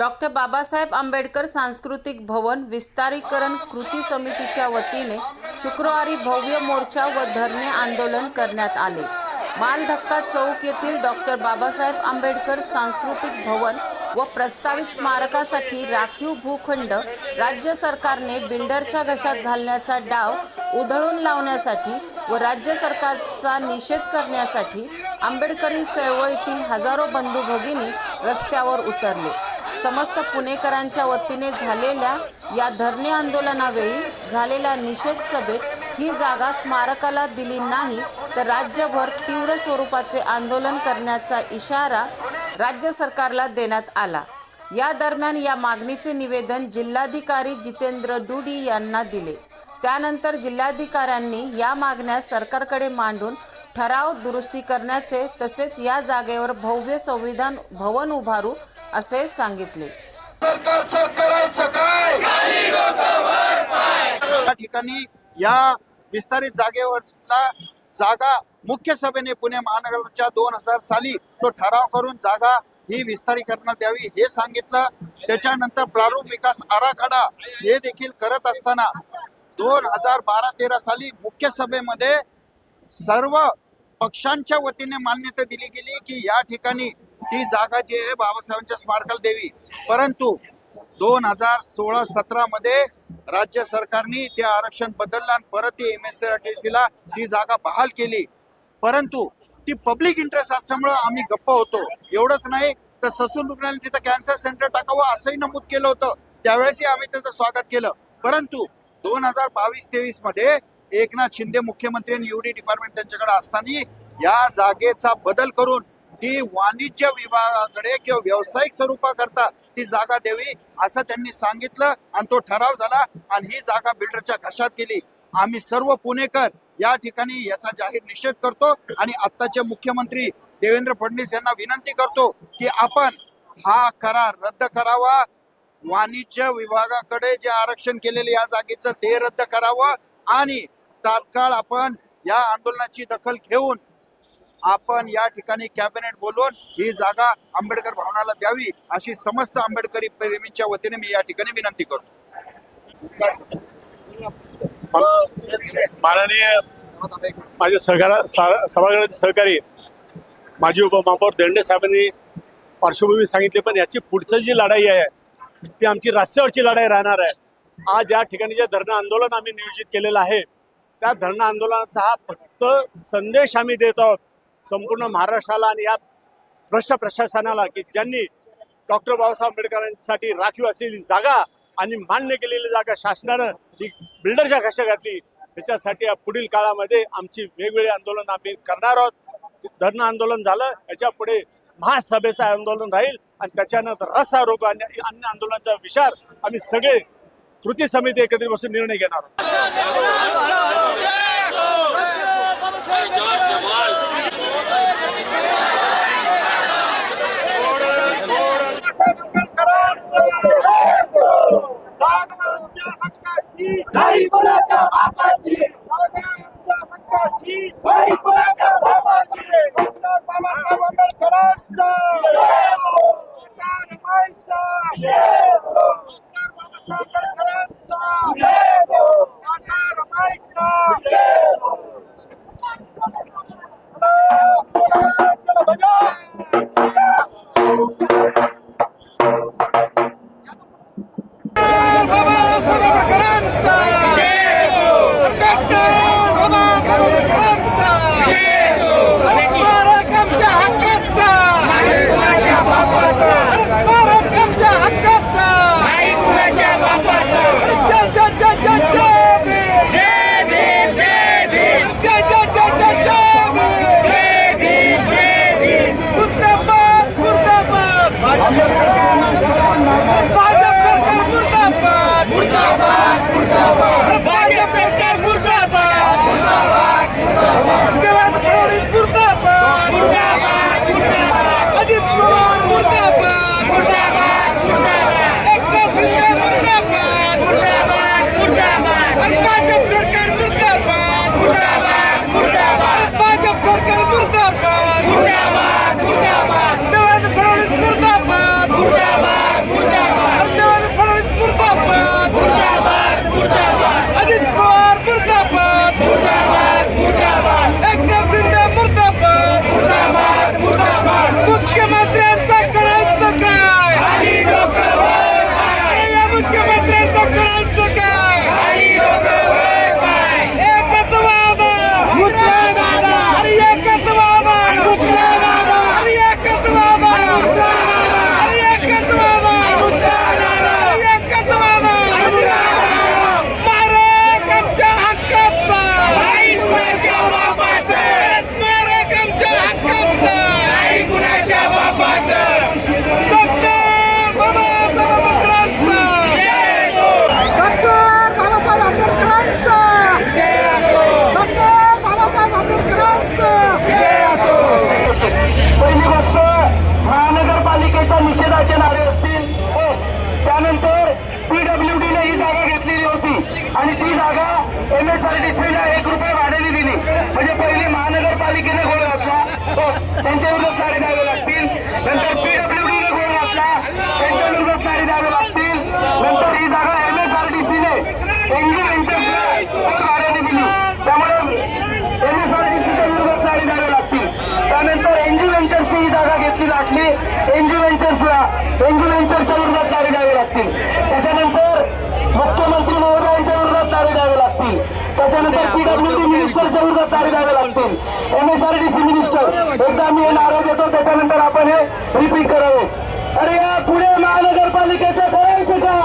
Doctor Babasaheb Ambedkar सांस्कृतिक भवन विस्तारीकरण कृती समितीच्या वतीने शुक्रवारी भव्य मोर्चा व धरणे आंदोलन करण्यात आले. मालधक्का चौक येथील डॉक्टर बाबासाहेब आंबेडकर सांस्कृतिक भवन व प्रस्तावित स्मारकासाठी राखीव भूखंड राज्य सरकारने बिल्डरच्या घशात घालण्याचा डाव उधळून लावण्यासाठी व राज्य सरकारचा निषेध करण्यासाठी आंबेडकरी चळवळीतील हजारो बंधू भगिनी रस्त्यावर उतरले. समस्त पुणेकरांच्या वतीने झालेल्या या धरणे आंदोलनावेळी झालेल्या निषेध सभेत ही जागा स्मारकाला दिली नाही तर राज्यभर तीव्र स्वरूपाचे आंदोलन करण्याचा इशारा राज्य सरकारला देण्यात आला. या दरम्यान या मागणीचे निवेदन जिल्हाधिकारी जितेंद्र डुडी यांना दिले. त्यानंतर जिल्हाधिकाऱ्यांनी या मागण्या सरकारकडे मांडून ठराव दुरुस्ती करण्याचे तसेच या जागेवर भव्य संविधान भवन उभारू असे सांगितले. या ठिकाणी या विस्तारित जागेवरला जागा मुख्य सभेने पुणे महानगरच्या दोन हजार साली तो ठराव करून जागा ही विस्तारीकरणात द्यावी हे सांगितलं. त्याच्यानंतर प्रारूप विकास आराखडा हे देखील करत असताना दोन हजार बारा तेरा साली मुख्य सभेमध्ये सर्व पक्षांच्या वतीने मान्यता दिली गेली की या ठिकाणी ती जागा जी आहे बाबासाहेबांच्या स्मारकाला द्यावी. परंतु दोन हजार सोळा सतरा मध्ये राज्य सरकारने ते आरक्षण बदललं आणि परत ती एम एस ला ती जागा बहाल केली. परंतु ती पब्लिक इंटरेस्ट असल्यामुळं आम्ही गप्प होतो. एवढंच नाही तर ससून रुग्णालय तिथं कॅन्सर सेंटर टाकावं असंही नमूद केलं होतं. त्यावेळेसही आम्ही त्याचं स्वागत केलं. परंतु दोन हजार बावीस तेवीसमध्ये एकनाथ शिंदे मुख्यमंत्री आणि युडी डिपार्टमेंट त्यांच्याकडे असताना या जागेचा बदल करून ती वाणिज्य विभागाकडे किंवा व्यावसायिक स्वरूपाकरता ती जागा द्यावी असं त्यांनी सांगितलं आणि तो ठराव झाला आणि ही जागा बिल्डरच्या घशात गेली. आम्ही सर्व पुणेकर या ठिकाणी याचा जाहीर निषेध करतो आणि आत्ताचे मुख्यमंत्री देवेंद्र फडणवीस यांना विनंती करतो की आपण हा करार रद्द करावा. वाणिज्य विभागाकडे जे आरक्षण केलेले या जागेचं ते रद्द करावं आणि तात्काळ आपण या आंदोलनाची दखल घेऊन आपण या ठिकाणी कॅबिनेट बोलवून ही जागा आंबेडकर भवनाला द्यावी अशी समस्त आंबेडकरी प्रेमींच्या वतीने मी या ठिकाणी विनंती करतो. माननीय माझे सहकार सभागृहाचे सहकारी माजी उपमहापौर देंडे साहेबांनी पार्श्वभूमी सांगितली पण याची पुढचं जी लढाई आहे ती आमची रस्त्यावरची लढाई राहणार आहे. आज या ठिकाणी जे धरणं आंदोलन आम्ही नियोजित केलेलं आहे त्या धरणं आंदोलनाचा हा फक्त संदेश आम्ही देत आहोत. संपूर्ण महाराष्ट्राला आणि या भ्रष्ट प्रशासनाला की ज्यांनी डॉक्टर बाबासाहेब आंबेडकरांसाठी राखीव असलेली जागा आणि मान्य केलेली जागा शासनानं ही बिल्डरच्या घशा घातली त्याच्यासाठी या पुढील काळामध्ये आमची वेगवेगळी आंदोलन आम्ही करणार आहोत धरणं आंदोलन झालं याच्यापुढे महासभेचं आंदोलन राहील आणि त्याच्यानंतर रस्ता रोग आणि अन्य आंदोलनाचा विचार आम्ही सगळे कृती समिती एकत्रित बसून निर्णय घेणार आहोत দাড়ি গোলা চা বাংলা கைதாகலாம் नंतर पीडब्ल्यूडी मिनिस्टरच्या विरोधात दारी द्यावे लागतील एमएसआरडीसी मिनिस्टर एकदा मी हे नारे देतो त्याच्यानंतर आपण हे रिपीट करावे. अरे या पुणे महानगरपालिकेचं करायचं काय